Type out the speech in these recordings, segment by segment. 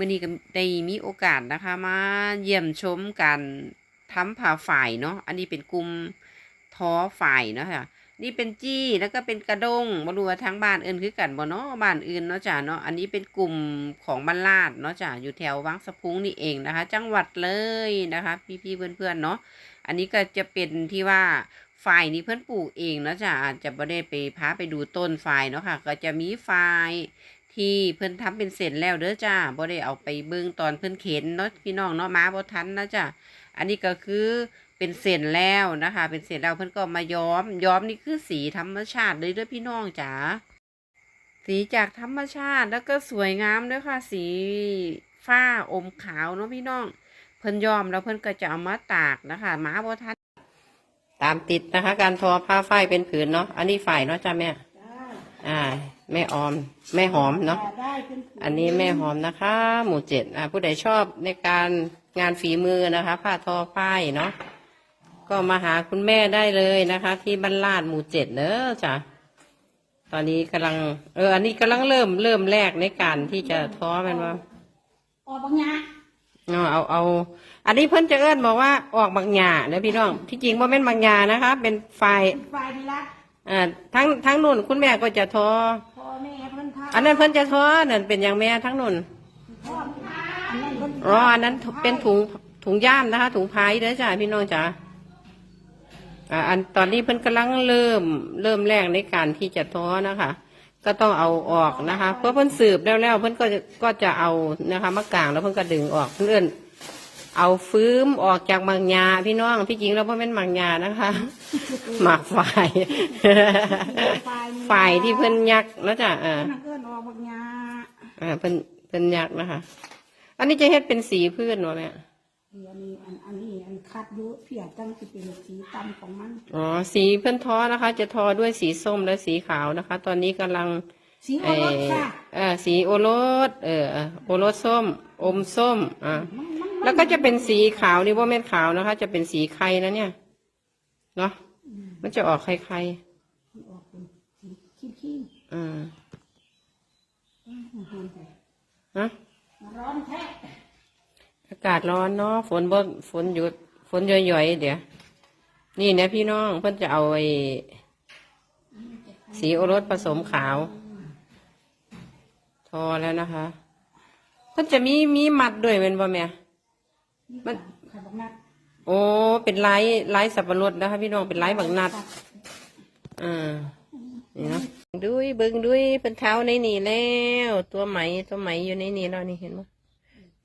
มื่อนี้ก็ได้มีโอกาสนะคะ มาเยี่ยมชมการทำผ่าฝ่ายเนาะ อันนี้เป็นกลุ่มท้อฝ่ายเนาะค่ะ นี่เป็นจี้แล้วก็เป็นกระดงบ่รู้ว่าทางบ้านอื่นคือกันบ่เนาะบ้านอื่นเนาะจ้ะเนาะ อันนี้เป็นกลุ่มของบ้านลาดเนาะจ้ะอยู่แถววังสะพุงนี่เองนะคะ จังหวัดเลยนะคะ พี่ๆเพื่อนๆเนาะ อันนี้ก็จะเป็นที่ว่าฝ่ายนี้เพื่อนปลูกเองเนาะจ้ะอาจจะบ่ได้ไปพาไปดูต้นฝ่ายเนาะค่ะ ก็จะมีฝ่าย ที่เพื่นทำเป็นเศษแล้วเด้อจ้าบ่ได้เอาไปเบิ่งตอนเพื่นเข็นเนาะพี่น้องเนาะมาบ่ทันนะจ้ะอันนี้ก็คือเป็นเศษแล้วนะคะ เป็นเศษแล้วเพิ่นก็มาย้อม ย้อมนี่คือสีธรรมชาติเลยเด้วยพี่น้องจ๋าสีจากธรรมชาติแล้วก็สวยงามด้วยค่ะ สีฟ้าอมขาวเนาะพี่น้อง เพิ่นย้อมแล้วเพิ่นก็จะเอามาตากนะคะมาบ่ทันตามติดนะคะ การทอผ้าฝ้ายเป็นผืนเนาะอันนี้ฝ่ายเนาะจ้าแม่ อ่า แม่ออม แม่หอมเนาะ ได้เป็นผือันนี้แม่หอมนะคะ หมู่เจ็ดอ่าผู้ใดชอบในการงานฝีมือนะคะผ้าทอฝ้ายเนาะ ก็มาหาคุณแม่ได้เลยนะคะ ที่บ้านลาดหมู่เจ็ดเนอะจ้ะ ตอนนี้กำลัง เออ อันนี้กำลังเริ่มเริ่มแรกในการที่จะท้อแมันว่า ออกบางอย่างเอาเอาเอา อันนี้เพิ่นจะเอิ้นบอกว่าออกบางหญ้าเนอะพี่น้อง ที่จริงว่าเป็นบางหญ้านะคะ เป็นไฟไฟนี่ละอ่าทั้งทั้ง นุ่น คุณแม่ก็จะท้อพ่อแม่เพิ่นทำอันนั้นเพิ่นจะท้อนั่นเป็นอย่างแม่ทั้งนุ่นพ่ออันนั้นเพิ่นอ๋ออันนั้นเป็นถุงถุงย่ามนะคะ ถุงพายเด้อจ้าพี่น้องจ๋าอ่าอันตอนนี้เพิ่นกำลังเริ่มเริ่มแรกในการที่จะท้อนะคะ ก็ต้องเอาออกนะคะ เพราะเพิ่นสืบแล้วแล้วเพิ่นก็จะก็จะเอานะคะมะกางแล้วเพิ่นก็ดึงออกเพิ่นเอิ้น เอาฟื้มออกจากบางยาพี่น้องที่จริงแล้วเพิ่นเป็นบางยานะคะหมากฝ่ายฝ่ายที่เพิ่นยักแล้วจ้ะอ่านักเอิ้นออกบางอย่างอ่าเพิ่นเพิ่นยักนะคะ อันนี้จะเฮ็ดเป็นสีพื้นวะแม่อันนี้อันอันนี้อันคัดอยุเพียจังสิเป็นสีต่ำของมันอ๋อสีเพื่อนทอนะคะ จะทอด้วยสีส้มและสีขาวนะคะ ตอนนี้กำลังสีโอเอรสอค่ะเออสีโอรสเออโอรสส้ม อมส้มอ่ามันมัน แล้วก็จะเป็นสีขาวนี่ว่าเม็ดขาวนะคะ จะเป็นสีไข่นะเนี่ยเนาะมันจะออกไข่ไข่มันออกเป็นสีขี้ๆอืมๆอืมหอมไปฮะร้อนแท้อากาศร้อนเนาะฝนบ่ฝนหยุดฝนย่อยๆเดี๋ยวนี่เนี่ยพี่น้องเพิ่นจะเอาไอ้สีโอรสผสมขาว ทอแล้วนะคะเพิ่นจะมีมีมัดด้วยเป็นบ่แม่ มันขัดบักนัดโอ้เป็นลายลายสับปะรดนะคะพี่น้องเป็นลายบักนัด อ่านี่เนาะดุยเบิ่งดุยเป็นเท้าในนี่แล้ว ตัวไหมตัวไหมอยู่ในนี่แล้วนี่เห็นบ่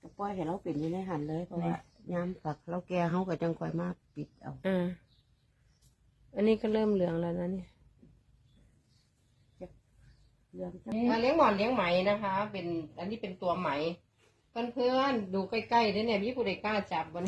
ก็ปล่อยให้เราเป็นอยู่ในหันเลยเพราะว่ายามฝักเราแก่เขาก็จังค่อยมาปิดเอาอ่าอันนี้ก็เริ่มเหลืองแล้วนะเนี่ยเรื่องจังอ่าเลี้ยงหมอนเลี้ยงไหมนะคะ เป็นอันนี้เป็นตัวไหม เพื่อนๆดูใกล้ๆด้วยเนี่ยมีผู้ใดกล้าจับบน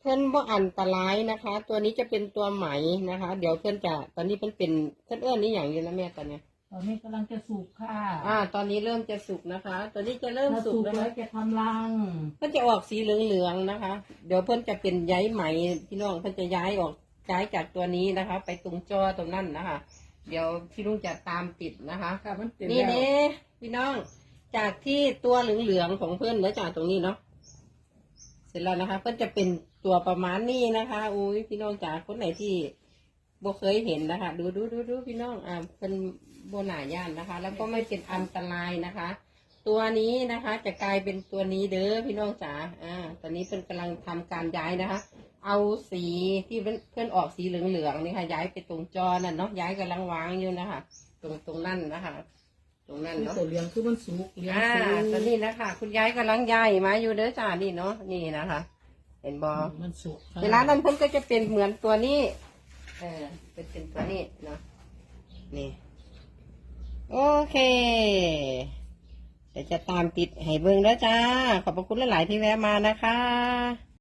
เพื่อนบ่อันตรายนะคะ ตัวนี้จะเป็นตัวไหมนะคะ เดี๋ยวเพื่อนจะตอนนี้เพื่อนเป็นเพื่อนเอื้อนนี่อย่างอยู่นะแม่ตอนเนี้ยตอนนี้กำลังจะสุกค่ะ อ่า ตอนนี้เริ่มจะสุกนะคะตัวนี้จะเริ่มถ้าสุสุกกแล้วแล้นะวจะทำรังเพื่อนจะออกสีเหลืองๆนะคะ เดี๋ยวเพื่อนจะเป็นใยไหมพี่น้องเพื่อนจะย้ายออกย้ายจากตัวนี้นะคะ ไปตรงจอตรงนั้นนะคะ เดี๋ยวพี่ลุงจะตามติดนะคะค่ะมันเป็นนี่แล้วเนี่พี่น้อง จากที่ตัวเหลืองๆของเพื่อนแล้วจากตรงนี้เนาะเสร็จแล้วนะคะเพื่อนจะเป็นตัวประมาณนี้นะคะอุ้ยพี่น้องจากคนไหนที่บ่เคยเห็นนะคะ ดูดูดูดูพี่น้องอ่าเป็นโบหนาย่านนะคะ แล้วก็ไม่เป็นอันตรายนะคะ ตัวนี้นะคะ จะกลายเป็นตัวนี้เด้อพี่น้องจ๋าอ่า ตอนนี้เพื่อนกำลังทำการย้ายนะคะ เอาสีที่เพื่อนเพื่อนออกสีเหลืองๆนี่ค่ะ ย้ายไปตรงจอนั่นเนาะย้ายกำลังวางอยู่นะคะ ตรงตรงนั่นนะคะ ตรงนั้นคือเนาะตัวเหลืองคือมันสุกเหลืองอ่าสุกตอนนี้นะคะ คุณยายกำลังย้ายมาอยู่เด้อจ้านี่เนาะนี่นะคะ เห็นบอมันสุกค่ะเวลานั้นเพิ่นก็จะเป็นเหมือนตัวนี้ เออเป็นเป็นตัวนี้เนาะนี่โอเคเดี๋ยวจะตามติดให้เบิ่งแล้วจ้า ขอบพระคุณหลาย ๆ ที่แวะมานะคะ